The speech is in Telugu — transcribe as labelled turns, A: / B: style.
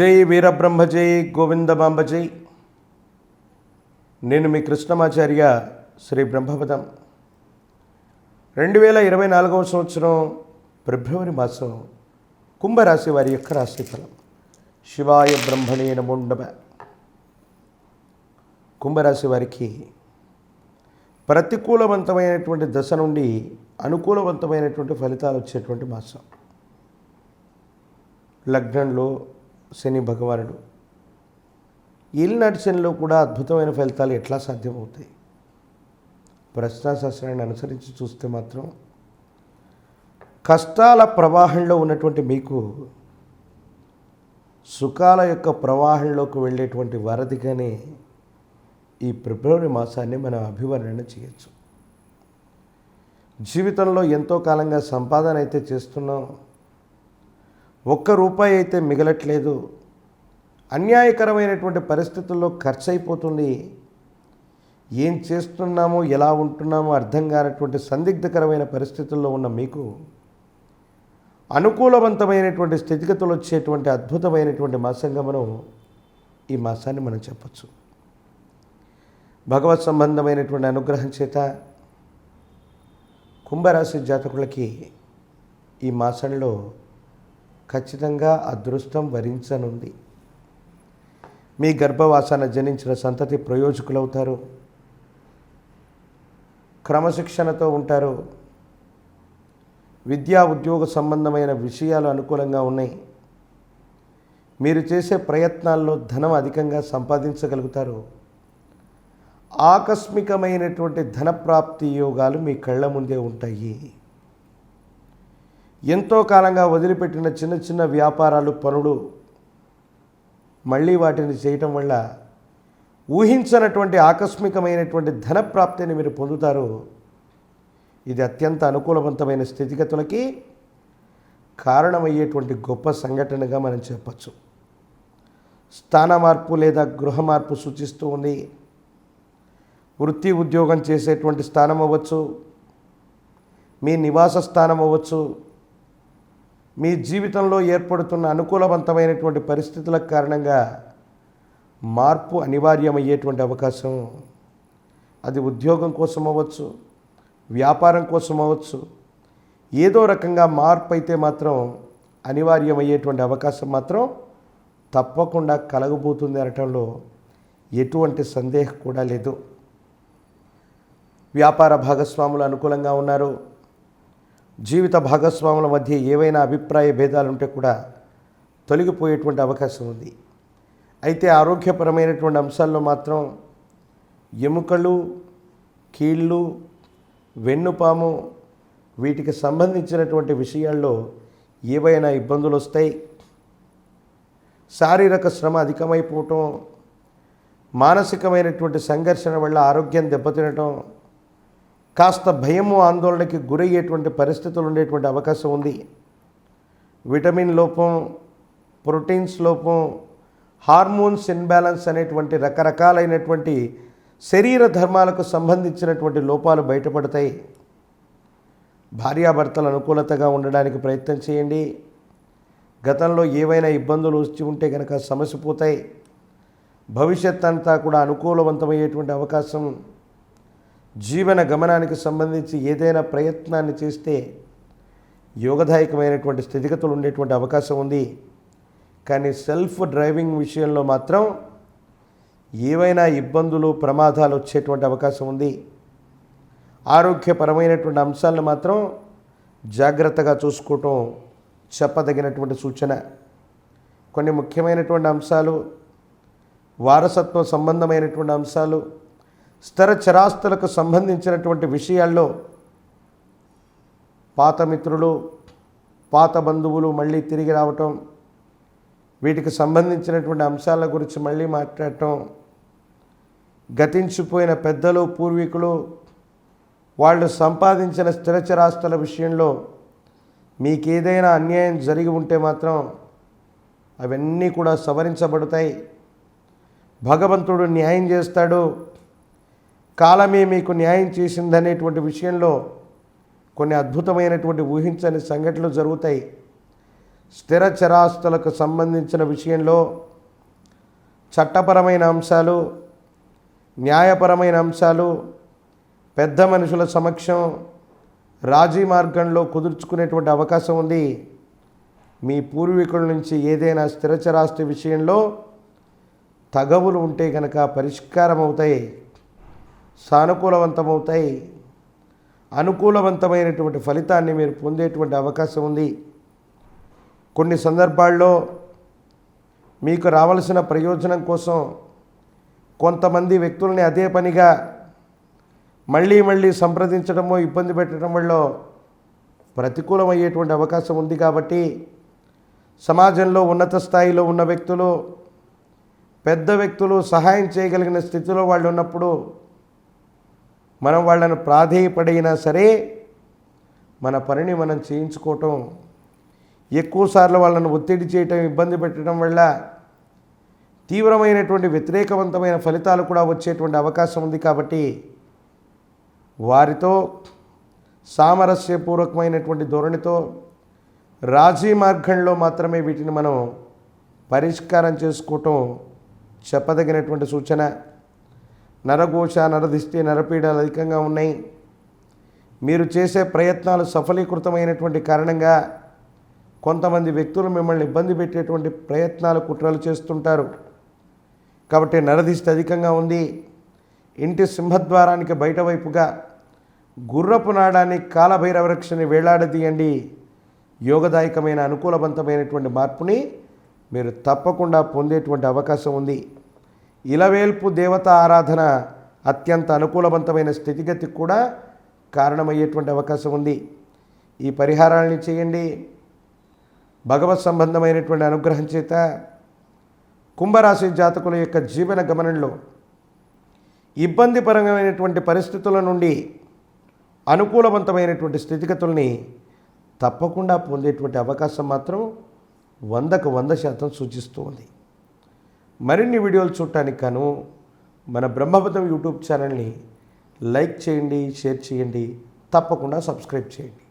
A: జై వీరబ్రహ్మ జై గోవిందమాంబ జై. నేను మీ కృష్ణమాచార్య శ్రీ బ్రహ్మపదం రెండు వేల ఇరవై నాలుగవ సంవత్సరం ఫిబ్రవరి మాసం కుంభరాశి వారి యొక్క రాశిఫలం శివాయ బ్రహ్మణే నమోండమ కుంభరాశి వారికి ప్రతికూలవంతమైనటువంటి దశ నుండి అనుకూలవంతమైనటువంటి ఫలితాలు వచ్చేటువంటి మాసం. లగ్నంలో శని భగవానుడు. ఏలినాటి శనిలో కూడా అద్భుతమైన ఫలితాలు ఎట్లా సాధ్యమవుతాయి? ప్రశ్నాశాస్త్రాన్ని అనుసరించి చూస్తే మాత్రం కష్టాల ప్రవాహంలో ఉన్నటువంటి మీకు సుఖాల యొక్క ప్రవాహంలోకి వెళ్ళేటువంటి వరదిగానే ఈ ఫిబ్రవరి మాసాన్ని మనం అభివర్ణన చేయొచ్చు. జీవితంలో ఎంతో కాలంగా సంపాదన అయితే చేస్తున్నాం. ఒక్క రూపాయి అయితే మిగలట్లేదు. అన్యాయకరమైనటువంటి పరిస్థితుల్లో ఖర్చు అయిపోతుంది ఏం చేస్తున్నామో ఎలా ఉంటున్నామో అర్థం కానటువంటి సందిగ్ధకరమైన పరిస్థితుల్లో ఉన్న మీకు అనుకూలవంతమైనటువంటి స్థితిగతులు వచ్చేటువంటి అద్భుతమైనటువంటి మాసంగా మనం ఈ మాసాన్ని మనం చెప్పచ్చు. భగవత్ సంబంధమైనటువంటి అనుగ్రహం చేత కుంభరాశి జాతకులకి ఈ మాసంలో ఖచ్చితంగా అదృష్టం వరించనుంది. మీ గర్భవాసాన జనించిన సంతతి ప్రయోజకులవుతారు. క్రమశిక్షణతో ఉంటారు. విద్యా ఉద్యోగ సంబంధమైన విషయాలు అనుకూలంగా ఉన్నాయి. మీరు చేసే ప్రయత్నాల్లో ధనం అధికంగా సంపాదించగలుగుతారు. ఆకస్మికమైనటువంటి ధనప్రాప్తి యోగాలు మీ కళ్ళ ముందే ఉంటాయి. ఎంతో కాలంగా వదిలిపెట్టిన చిన్న చిన్న వ్యాపారాలు పనులు మళ్ళీ వాటిని చేయటం వల్ల ఊహించనటువంటి ఆకస్మికమైనటువంటి ధనప్రాప్తిని మీరు పొందుతారు. ఇది అత్యంత అనుకూలవంతమైన స్థితిగతులకి కారణమయ్యేటువంటి గొప్ప సంఘటనగా మనం చెప్పచ్చు. స్థాన మార్పు లేదా గృహ మార్పు సూచిస్తూ ఉంది. వృత్తి ఉద్యోగం చేసేటువంటి స్థానం అవ్వచ్చు. మీ నివాస స్థానం అవ్వచ్చు. మీ జీవితంలో ఏర్పడుతున్న అనుకూలవంతమైనటువంటి పరిస్థితుల కారణంగా మార్పు అనివార్యమయ్యేటువంటి అవకాశం. అది ఉద్యోగం కోసం అవ్వచ్చు వ్యాపారం కోసం అవ్వచ్చు ఏదో రకంగా మార్పు అయితే మాత్రం అనివార్యమయ్యేటువంటి అవకాశం మాత్రం తప్పకుండా కలగబోతుంది అనటంలో ఎటువంటి సందేహం కూడా లేదు. వ్యాపార భాగస్వాములు అనుకూలంగా ఉన్నారు. జీవిత భాగస్వాముల మధ్య ఏవైనా అభిప్రాయ భేదాలు ఉంటే కూడా తొలగిపోయేటువంటి అవకాశం ఉంది. అయితే ఆరోగ్యపరమైనటువంటి అంశాల్లో మాత్రం ఎముకలు కీళ్ళు వెన్నుపాము వీటికి సంబంధించినటువంటి విషయాల్లో ఏవైనా ఇబ్బందులు వస్తాయి. శారీరక శ్రమ అధికమైపోవటం మానసికమైనటువంటి సంఘర్షణ వల్ల ఆరోగ్యం దెబ్బతినటం కాస్త భయము ఆందోళనకి గురయ్యేటువంటి పరిస్థితులు ఉండేటువంటి అవకాశం ఉంది. విటమిన్ లోపం ప్రోటీన్స్ లోపం హార్మోన్స్ ఇన్బ్యాలెన్స్ అనేటువంటి రకరకాలైనటువంటి శరీర ధర్మాలకు సంబంధించినటువంటి లోపాలు బయటపడతాయి. భార్యాభర్తలు అనుకూలతగా ఉండడానికి ప్రయత్నం చేయండి. గతంలో ఏవైనా ఇబ్బందులు వచ్చి ఉంటే కనుక సమస్య పోతాయి. భవిష్యత్ అంతా కూడా అనుకూలవంతమయ్యేటువంటి అవకాశం జీవన గమనానికి సంబంధించి ఏదైనా ప్రయత్నాన్ని చేస్తే యోగదాయకమైనటువంటి స్థితిగతులు ఉండేటువంటి అవకాశం ఉంది. కానీ సెల్ఫ్ డ్రైవింగ్ విషయంలో మాత్రం ఏవైనా ఇబ్బందులు ప్రమాదాలు వచ్చేటువంటి అవకాశం ఉంది. ఆరోగ్యపరమైనటువంటి అంశాలను మాత్రం జాగ్రత్తగా చూసుకోవటం చెప్పదగినటువంటి సూచన. కొన్ని ముఖ్యమైనటువంటి అంశాలు వారసత్వ సంబంధమైనటువంటి అంశాలు స్థిర చరాస్తులకు సంబంధించినటువంటి విషయాల్లో పాత మిత్రులు పాత బంధువులు మళ్ళీ తిరిగి రావటం వీటికి సంబంధించినటువంటి అంశాల గురించి మళ్ళీ మాట్లాడటం గతించిపోయిన పెద్దలు పూర్వీకులు వాళ్ళు సంపాదించిన స్థిరచరాస్తుల విషయంలో మీకేదైనా అన్యాయం జరిగి ఉంటే మాత్రం అవన్నీ కూడా సవరించబడతాయి. భగవంతుడు న్యాయం చేస్తాడు. కాలమే మీకు న్యాయం చేసిందనేటువంటి విషయంలో కొన్ని అద్భుతమైనటువంటి ఊహించని సంఘటనలు జరుగుతాయి. స్థిర చరాస్తులకు సంబంధించిన విషయంలో చట్టపరమైన అంశాలు న్యాయపరమైన అంశాలు పెద్ద మనుషుల సమక్షం రాజీ మార్గంలో కుదుర్చుకునేటువంటి అవకాశం ఉంది. మీ పూర్వీకుల నుంచి ఏదైనా స్థిరచరాస్తి విషయంలో తగవులు ఉంటే కనుక పరిష్కారం అవుతాయి సానుకూలవంతమవుతాయి. అనుకూలవంతమైనటువంటి ఫలితాన్ని మీరు పొందేటువంటి అవకాశం ఉంది. కొన్ని సందర్భాల్లో మీకు రావలసిన ప్రయోజనం కోసం కొంతమంది వ్యక్తుల్ని అదే పనిగా మళ్ళీ మళ్ళీ సంప్రదించడమో ఇబ్బంది పెట్టడం వల్ల ప్రతికూలమయ్యేటువంటి అవకాశం ఉంది కాబట్టి సమాజంలో ఉన్నత స్థాయిలో ఉన్న వ్యక్తులు పెద్ద వ్యక్తులు సహాయం చేయగలిగిన స్థితిలో వాళ్ళు ఉన్నప్పుడు మనం వాళ్ళను ప్రాధేయపడైనా సరే మన పనిని మనం చేయించుకోవటం ఎక్కువసార్లు వాళ్ళను ఒత్తిడి చేయటం ఇబ్బంది పెట్టడం వల్ల తీవ్రమైనటువంటి వ్యతిరేకవంతమైన ఫలితాలు కూడా వచ్చేటువంటి అవకాశం ఉంది కాబట్టి వారితో సామరస్యపూర్వకమైనటువంటి ధోరణితో రాజీ మార్గంలో మాత్రమే వీటిని మనం పరిష్కారం చేసుకోవటం చెప్పదగినటువంటి సూచన. నరఘోష నరదిష్టి నరపీడలు అధికంగా ఉన్నాయి. మీరు చేసే ప్రయత్నాలు సఫలీకృతమైనటువంటి కారణంగా కొంతమంది వ్యక్తులు మిమ్మల్ని ఇబ్బంది పెట్టేటువంటి ప్రయత్నాలు కుట్రలు చేస్తుంటారు. కాబట్టి నరదిష్టి అధికంగా ఉంది. ఇంటి సింహద్వారానికి బయట వైపుగా గుర్రపు నాడాన్ని కాలభైరవ రక్షని వేలాడదీయండి. యోగదాయకమైన అనుకూలవంతమైనటువంటి మార్పుని మీరు తప్పకుండా పొందేటువంటి అవకాశం ఉంది. ఇలవేల్పు దేవత ఆరాధన అత్యంత అనుకూలవంతమైన స్థితిగతికి కూడా కారణమయ్యేటువంటి అవకాశం ఉంది. ఈ పరిహారాలని చేయండి. భగవత్ సంబంధమైనటువంటి అనుగ్రహం చేత కుంభరాశి జాతకుల యొక్క జీవన గమనంలో ఇబ్బందిపరమైనటువంటి పరిస్థితుల నుండి అనుకూలవంతమైనటువంటి స్థితిగతుల్ని తప్పకుండా పొందేటువంటి అవకాశం మాత్రం వందకు వంద శాతం సూచిస్తుంది. మరిన్ని వీడియోలు చూడటానికి గాను మన బ్రహ్మపదం యూట్యూబ్ ఛానల్ని లైక్ చేయండి షేర్ చేయండి తప్పకుండా సబ్స్క్రైబ్ చేయండి.